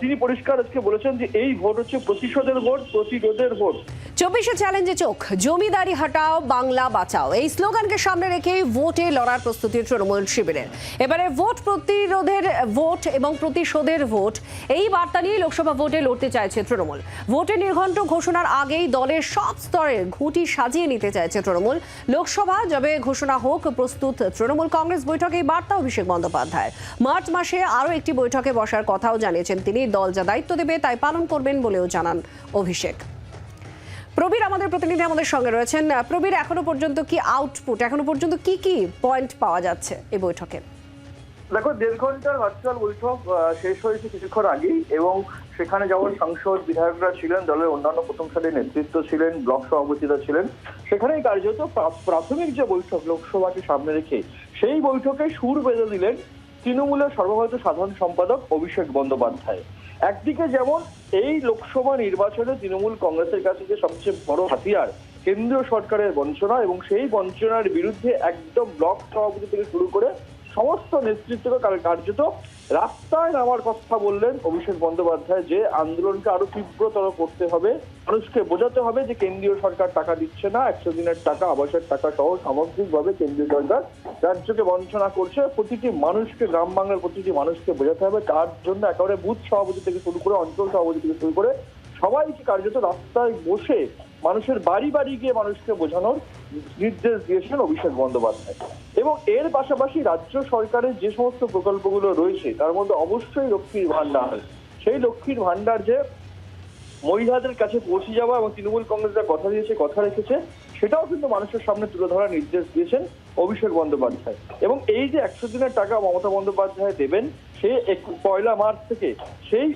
তিনি পরিষ্কার আজকে বলেছেন যে এই ভোট হচ্ছে প্রতিশোধের ভোট, প্রতিরোধের ভোট। চব্বিশে চ্যালেঞ্জে চোখ, জমিদারি হটাও, বাংলা বাঁচাও। এই স্লোগানকে সামনে রেখে ভোটে লড়ার প্রস্তুতি তৃণমূল শিবিরের। এবারে ভোট প্রতিরোধের ভোট এবং প্রতিশোধের ভোট, এই বার্তা নিয়ে লোকসভা ভোটে লড়তে চাইছে তৃণমূল। ভোটে নির্ঘণ্ট ঘোষণার আগেই দলের সব স্তরের ঘুঁটি সাজিয়ে নিতে চাইছে তৃণমূল। লোকসভা যবে ঘোষণা হোক, প্রস্তুত তৃণমূল কংগ্রেস বৈঠকে এই বার্তা অভিষেক বন্দ্যোপাধ্যায়। মার্চ মাসে আরও একটি বৈঠকে বসার কথাও জানিয়েছেন তিনি। দল যা দায়িত্ব দেবে তাই পালন করবেন বলেও জানান অভিষেক। প্রবীর আমাদের প্রতিনিধি আমাদের সঙ্গে রয়েছেন। প্রবীর, এখনও পর্যন্ত কি আউটপুট এখনও পর্যন্ত কি কি পয়েন্ট পাওয়া যাচ্ছে এই বৈঠকে? দেখো, দেড় ঘণ্টার ভার্চুয়াল বৈঠক শেষ হয়েছে কিছুক্ষণ আগেই এবং সেখানে যেমন সাংসদ, বিধায়করা ছিলেন, দলের অন্যান্য প্রথম সারির নেতৃত্ব ছিলেন, ব্লক সভাপতিরা ছিলেন, সেখানেই কার্যত প্রাথমিক যে বৈঠক লোকসভাকে সামনে রেখে, সেই বৈঠকে সুর বেঁধে দিলেন তৃণমূলের সর্বভারতীয় সাধারণ সম্পাদক অভিষেক বন্দ্যোপাধ্যায়। একদিকে যেমন এই লোকসভা নির্বাচনে তৃণমূল কংগ্রেসের কাছে যে সবচেয়ে বড় হাতিয়ার কেন্দ্রীয় সরকারের বঞ্চনা এবং সেই বঞ্চনার বিরুদ্ধে একদম ব্লক সভাপতি থেকে শুরু করে সমস্ত নেতৃত্বকে কার- কার্যত রাস্তায় নামার কথা বললেন অভিষেক বন্দ্যোপাধ্যায় যে আন্দোলনকে আরও তীব্রতর করতে হবে, মানুষকে বোঝাতে হবে যে কেন্দ্রীয় সরকার টাকা দিচ্ছে না, একশো দিনের টাকা, আবাসের টাকা সহ সামগ্রিকভাবে কেন্দ্রীয় সরকার রাজ্যকে বঞ্চনা করছে। প্রতিটি মানুষকে, গ্রাম বাংলার প্রতিটি মানুষকে বোঝাতে হবে তার জন্য একেবারে বুথ সভাপতি থেকে শুরু করে অঞ্চল সভাপতি থেকে শুরু করে সবাইকে কার্যত রাস্তায় বসে মানুষের বাড়ি বাড়ি গিয়ে মানুষকে বোঝানোর নির্দেশ দিয়েছেন অভিষেক বন্দ্যোপাধ্যায়। এবং এর পাশাপাশি রাজ্য সরকারের যে সমস্ত প্রকল্পগুলো রয়েছে, তার মধ্যে অবশ্যই লক্ষ্মীর ভান্ডার সেই লক্ষ্মীর ভান্ডার যে মহিলাদের কাছে পৌঁছে যাওয়া এবং তৃণমূল কংগ্রেসরা কথা দিয়েছে, কথা রেখেছে, সেটাও কিন্তু মানুষের সামনে তুলে ধরার নির্দেশ দিয়েছেন অভিষেক বন্দ্যোপাধ্যায়। এবং এই যে একশো দিনের টাকা মমতা বন্দ্যোপাধ্যায় দেবেন, সে পয়লা মার্চ থেকে সেই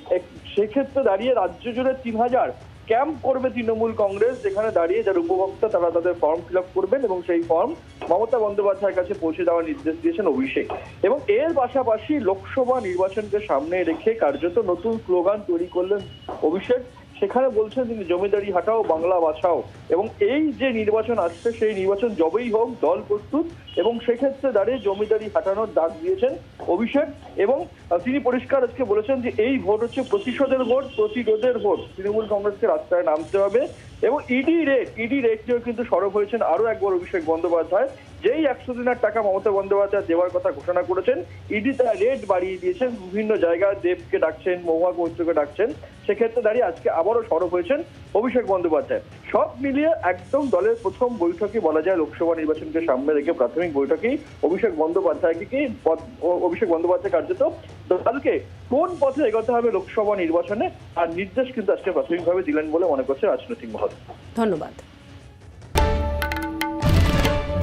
সেক্ষেত্রে দাঁড়িয়ে রাজ্য জুড়ে তিন হাজার ক্যাম্প করবে তৃণমূল কংগ্রেস, যেখানে দাঁড়িয়ে যার উপভোক্তা তারা তাদের ফর্ম ফিল করবেন এবং সেই ফর্ম মমতা বন্দ্যোপাধ্যায়ের কাছে পৌঁছে দেওয়ার নির্দেশ দিয়েছেন অভিষেক। এবং এর পাশাপাশি লোকসভা নির্বাচনকে সামনে রেখে কার্যত নতুন স্লোগান তৈরি করলেন অভিষেক। সেখানে বলছেন তিনি, জমিদারি হাটাও, বাংলা বাঁচাও এবং এই যে নির্বাচন আসছে, সেই নির্বাচন যবেই হোক, দল প্রস্তুত, এবং সেক্ষেত্রে দাঁড়িয়ে জমিদারি হাঁটানোর ডাক দিয়েছেন অভিষেক। এবং তিনি পরিষ্কার আজকে বলেছেন যে, এই ভোট হচ্ছে প্রতিশোধের ভোট, প্রতিরোধের ভোট। তৃণমূল কংগ্রেসকে রাস্তায় নামতে হবে। এবং ইডি রেট ইডি রেট কিন্তু সরব হয়েছেন আরও একবার অভিষেক বন্দ্যোপাধ্যায়। যেই একশো দিনের টাকা মমতা বন্দ্যোপাধ্যায় দেওয়ার কথা ঘোষণা করেছেন, ইডি তার রেট বাড়িয়ে দিয়েছেন, বিভিন্ন জায়গায় দেবকে ডাকছেন, মহুয়া মৈত্রকে ডাকছেন, সেক্ষেত্রে দাঁড়িয়ে আজকে আবারও সরব হয়েছেন অভিষেক বন্দ্যোপাধ্যায়। সব মিলিয়ে একদম দলের প্রথম বৈঠকে বলা যায় লোকসভা নির্বাচনকে সামনে রেখে প্রাথমিক বৈঠকেই অভিষেক বন্দ্যোপাধ্যায়কে কি অভিষেক বন্দ্যোপাধ্যায় কার্যত দলকে কোন পথে এগোতে হবে লোকসভা নির্বাচনে আর নির্দেশ কিন্তু আজকে প্রাথমিকভাবে দিলেন বলে মনে করছে রাজনৈতিক মহল। ধন্যবাদ।